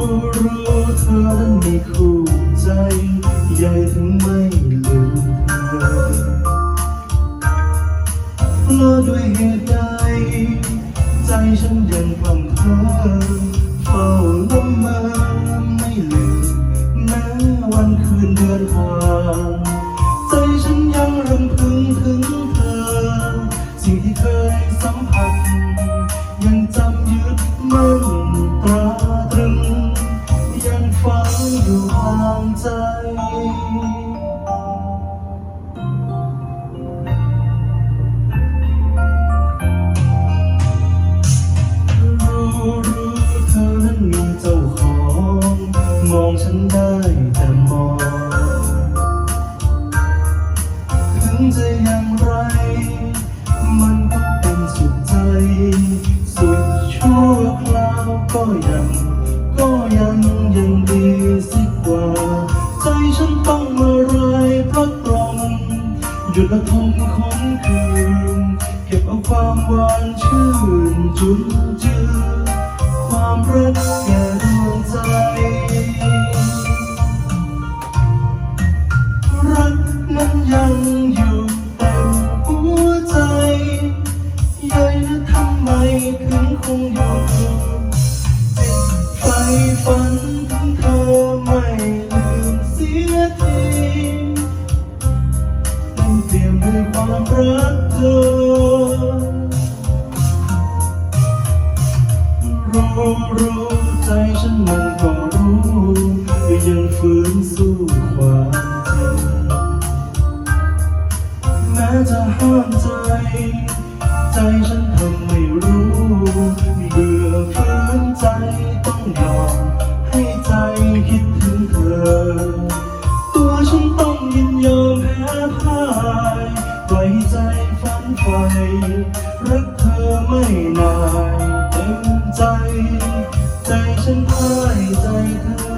รู้เธอนั้นม่คู่ใจ ใหญ่ถึงไม่ลืมเธอแล้วด้วยเหตุใด ใจฉันยังพังเธอเฝ้าล้มมอไม่ลืมแม้วันคืนเดือนผ่านใจฉันยังรำพึงถึงเธอ สิ่งที่เคยสัมผัส ยังจำยึดมั่น ฉันได้แต่มองถึงจะอย่างไร มันก็เป็นสุขใจ สุดชั่วคราวก็ยัง ก็ยังยังดีสิกว่า ใจฉันต้องมารายพระตรองหยุดละทมคมคืน เก็บเอาความหวานชื่นจุนจือความรักแก่ งคงอยู่จิตไฟฝันถึงเธอไม่ลืมเสียทีต้องเตรียมด้วยความรักเธอรู้รู้ใจฉันมันก็รู้ยังฝืนสู้ความจริงแม้จะห้ามใจ ใจฉันทำไม่รู้ พ้พ่ายปล่อยใจฝันไฟรักเธอไม่นายเต็มใจ ใจฉันพ่ายใจเธอ